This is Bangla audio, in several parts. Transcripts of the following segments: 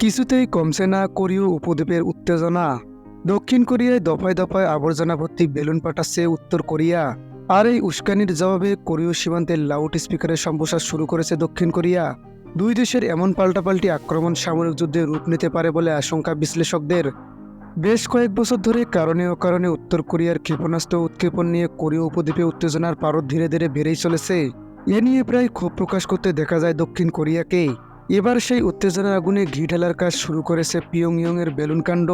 কিছুতেই কমছে না কোরীয় উপদ্বীপের উত্তেজনা। দক্ষিণ কোরিয়ায় দফায় দফায় আবর্জনা ভর্তি বেলুন পাঠাচ্ছে উত্তর কোরিয়া। আর এই উস্কানির জবাবে কোরীয় সীমান্তের লাউড স্পিকারের সম্প্রসার শুরু করেছে দক্ষিণ কোরিয়া। দুই দেশের এমন পাল্টাপাল্টি আক্রমণ সামরিক যুদ্ধে রূপ নিতে পারে বলে আশঙ্কা বিশ্লেষকদের। বেশ কয়েক বছর ধরে কারণে অকারণে উত্তর কোরিয়ার ক্ষেপণাস্ত্র উৎক্ষেপণ নিয়ে কোরীয় উপদ্বীপে উত্তেজনার পারদ ধীরে ধীরে বেড়েই চলেছে। এ নিয়ে প্রায় ক্ষোভ প্রকাশ করতে দেখা যায় দক্ষিণ কোরিয়াকে। এবার সেই উত্তেজনার আগুনে ঘি ঢালার কাজ শুরু করেছে পিয়ংইয়ং এর বেলুন কাণ্ড।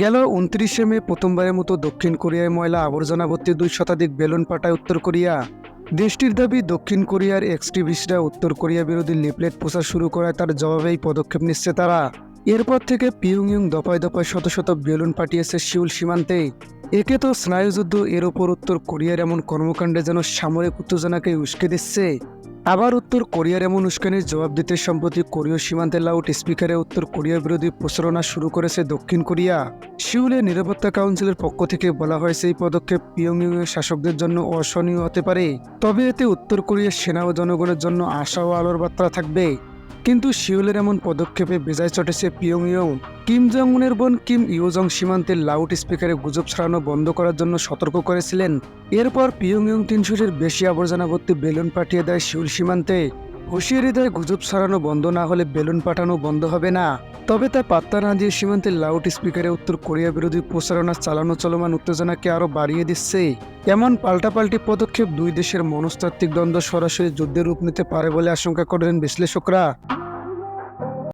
গেল উনত্রিশে মে প্রথমবারের মতো দক্ষিণ কোরিয়ায় ময়লা আবর্জনা ভর্তি দুই শতাধিক বেলুন পাঠায় উত্তর কোরিয়া। দেশটির দাবি, দক্ষিণ কোরিয়ার এক্সট্রিবিস্টরা উত্তর কোরিয়া বিরোধী লিফলেট প্রচার শুরু করায় তার জবাবেই পদক্ষেপ নিচ্ছে তারা। এরপর থেকে পিয়ংইয়ং দফায় দফায় শত শত বেলুন পাঠিয়েছে শিউল সীমান্তে। একে তো স্নায়ুযুদ্ধ, এর ওপর উত্তর কোরিয়ার এমন কর্মকাণ্ডে যেন সামরিক উত্তেজনাকে উস্কে দিচ্ছে। আবার উত্তর কোরিয়ার এমন উস্কানির জবাব দিতে সম্প্রতি কোরীয় সীমান্তে লাউড স্পিকারে উত্তর কোরিয়া বিরোধী প্রচারণা শুরু করেছে দক্ষিণ কোরিয়া। সিউলে নিরাপত্তা কাউন্সিলের পক্ষ থেকে বলা হয়েছে এই পদক্ষেপ পিয়ংইয়ং এর শাসকদের জন্য অসহনীয় হতে পারে। তবে এতে উত্তর কোরিয়ার সেনা ও জনগণের জন্য আশা ও আলোর বার্তা থাকবে। কিন্তু সিউলের এমন পদক্ষেপে বেজায় চটেছে পিয়ংইয়ং কিম জং উনের বোন কিম ইউজং সীমান্তের লাউড স্পিকারে গুজব ছড়ানো বন্ধ করার জন্য সতর্ক করেছিলেন। এরপর পিয়ংইয়ং তিনশোটির বেশি আবর্জনা ভর্তি বেলুন পাঠিয়ে দেয় সিউল সীমান্তে। হুঁশিয়ারি দেয় গুজব ছড়ানো বন্ধ না হলে বেলুন পাঠানো বন্ধ হবে না। তবে তা পাত্তা না দিয়ে সীমান্তের লাউড স্পিকারে উত্তর কোরিয়া বিরোধী প্রচারণা চালানো চলমান উত্তেজনাকে আরও বাড়িয়ে দিচ্ছে। এমন পাল্টাপাল্টি পদক্ষেপ দুই দেশের মনস্তাত্ত্বিক দ্বন্দ্ব সরাসরি যুদ্ধের রূপ নিতে পারে বলে আশঙ্কা করেন বিশ্লেষকরা।